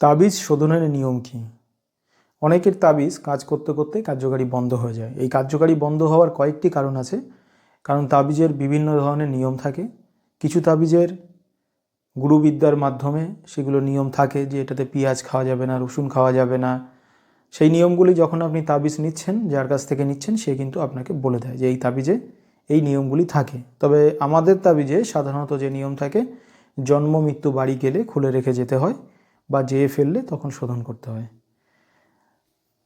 তাবিজ শোধনের নিয়ম কী? অনেকের তাবিজ কাজ করতে করতে কার্যকারী বন্ধ হয়ে যায়। এই কার্যকারী বন্ধ হওয়ার কয়েকটি কারণ আছে। কারণ তাবিজের বিভিন্ন ধরনের নিয়ম থাকে। কিছু তাবিজের গুরুবিদ্যার মাধ্যমে সেগুলো নিয়ম থাকে যে এটাতে পেঁয়াজ খাওয়া যাবে না, রসুন খাওয়া যাবে না। সেই নিয়মগুলি যখন আপনি তাবিজ নিচ্ছেন, যার কাছ থেকে নিচ্ছেন, সে কিন্তু আপনাকে বলে দেয় যে এই তাবিজে এই নিয়মগুলি থাকে। তবে আমাদের তাবিজে সাধারণত যে নিয়ম থাকে, জন্ম, মৃত্যু, বাড়ি গেলে খুলে রেখে যেতে হয়। বা যেয়ে ফেললে তখন শোধন করতে হয়।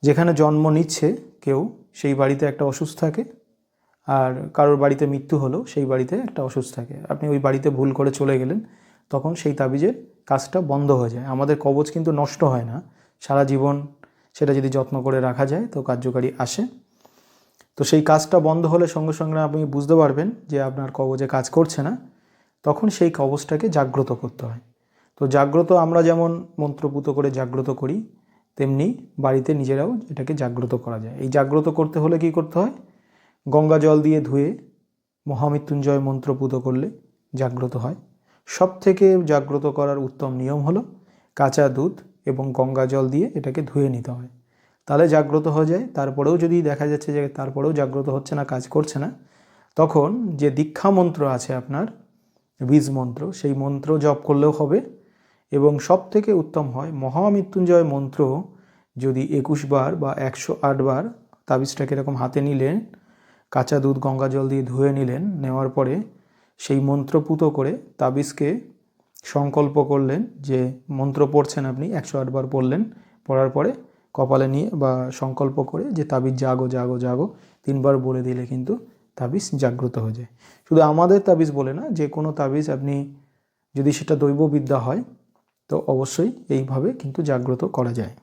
যেখানে জন্ম নিচ্ছে কেউ, সেই বাড়িতে একটা অসুস্থ থাকে আর কারোর বাড়িতে মৃত্যু হলো, সেই বাড়িতে একটা অসুস্থ থাকে। আপনি ওই বাড়িতে ভুল করে চলে গেলেন, তখন সেই তাবিজের কাজটা বন্ধ হয়ে যায়। আমাদের কবচ কিন্তু নষ্ট হয় না। সারা জীবন সেটা যদি যত্ন করে রাখা যায়, তো কার্যকারী আসে। তো সেই কাজটা বন্ধ হলে সঙ্গে সঙ্গে আপনি বুঝতে পারবেন যে আপনার কবজে কাজ করছে না। তখন সেই কবচটাকে জাগ্রত করতে হয়। তো জাগ্রত আমরা যেমন মন্ত্রপুত করে জাগ্রত করি, তেমনি বাড়িতে নিজেরাও এটাকে জাগ্রত করা যায়। এই জাগ্রত করতে হলে কি করতে হয়? গঙ্গা জল দিয়ে ধুয়ে মহামৃত্যুঞ্জয় মন্ত্রপুত করলে জাগ্রত হয়। সব থেকে জাগ্রত করার উত্তম নিয়ম হলো কাঁচা দুধ এবং গঙ্গা জল দিয়ে এটাকে ধুয়ে নিতে হয়। তাহলে জাগ্রত হয়ে যায়, তারপরেও যদি দেখা যাচ্ছে যে তারপরেও জাগ্রত হচ্ছে না, কাজ করছে না, তখন যে দীক্ষা মন্ত্র আছে আপনার, বীজ মন্ত্র, সেই মন্ত্র জপ করলেও হবে। এবং সব থেকে উত্তম হয় মহামৃত্যুঞ্জয় মন্ত্র যদি একুশ বার বা একশো আট বার তাবিজটাকে এরকম হাতে নিলেন, কাঁচা দুধ, গঙ্গা জল দিয়ে ধুয়ে নিলেন, নেওয়ার পরে সেই মন্ত্র পুতো করে তাবিজকে সংকল্প করলেন যে মন্ত্র পড়ছেন আপনি, একশো আটবার পড়লেন, পড়ার পরে কপালে নিয়ে বা সংকল্প করে যে তাবিজ জাগো জাগো জাগো তিনবার বলে দিলে কিন্তু তাবিজ জাগ্রত হয়ে যায়। শুধু আমাদের তাবিজ বলে না, যে কোনো তাবিজ আপনি যদি সেটা দৈববিদ্যা হয় তো অবশ্যই এইভাবে কিন্তু জাগ্রত করা যায়।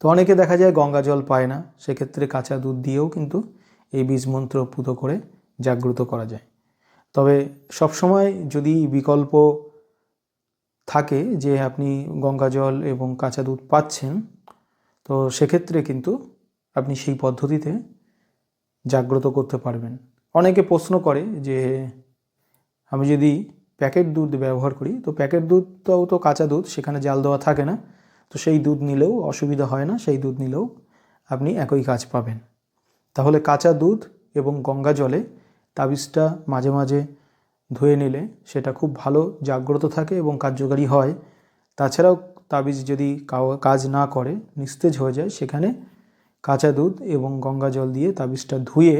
তো অনেকে দেখা যায় গঙ্গা জল পায় না, সেক্ষেত্রে কাঁচা দুধ দিয়েও কিন্তু এই বীজ মন্ত্র পুতো করে জাগ্রত করা যায়। তবে সবসময় যদি বিকল্প থাকে যে আপনি গঙ্গা জল এবং কাঁচা দুধ পাচ্ছেন, তো সেক্ষেত্রে কিন্তু আপনি সেই পদ্ধতিতে জাগ্রত করতে পারবেন। অনেকে প্রশ্ন করে যে আমি যদি প্যাকেট দুধ ব্যবহার করি। তো প্যাকেট দুধটাও তো কাঁচা দুধ, সেখানে জাল দেওয়া থাকে না। তো সেই দুধ নিলেও অসুবিধা হয় না, সেই দুধ নিলেও আপনি একই কাজ পাবেন। তাহলে কাঁচা দুধ এবং গঙ্গা জলে তাবিজটা মাঝে মাঝে ধুয়ে নিলে সেটা খুব ভালো জাগ্রত থাকে এবং কার্যকারী হয়। তাছাড়াও তাবিজ যদি কাজ না করে, নিস্তেজ হয়ে যায়, সেখানে কাঁচা দুধ এবং গঙ্গা জল দিয়ে তাবিজটা ধুয়ে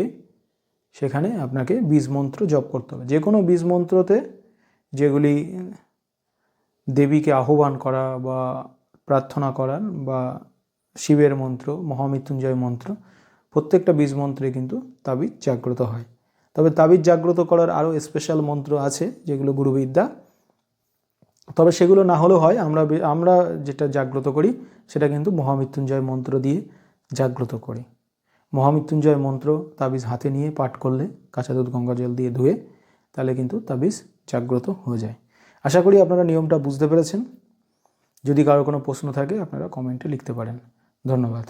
সেখানে আপনাকে বীজ মন্ত্র জপ করতে হবে। যে কোনো বীজ মন্ত্রতে যেগুলি দেবীকে আহ্বান করা বা প্রার্থনা করার বা শিবের মন্ত্র, মহামৃত্যুঞ্জয় মন্ত্র, প্রত্যেকটা বীজ মন্ত্রে কিন্তু তাবিজ জাগ্রত হয়। তবে তাবিজ জাগ্রত করার আরও স্পেশাল মন্ত্র আছে যেগুলো গুরুবিদ্যা। তবে সেগুলো না হলেও হয়, আমরা আমরা যেটা জাগ্রত করি সেটা কিন্তু মহামৃত্যুঞ্জয় মন্ত্র দিয়ে জাগ্রত করি। মহামৃত্যুঞ্জয় মন্ত্র তাবিজ হাতে নিয়ে পাঠ করলে কাঁচা দুধ গঙ্গা জল দিয়ে ধুয়ে তাহলে কিন্তু তাবিজ জাগ্রত হয়ে যায়। আশা করি আপনারা নিয়মটা বুঝতে পেরেছেন। যদি কারও কোনো প্রশ্ন থাকে, আপনারা কমেন্টে লিখতে পারেন। ধন্যবাদ।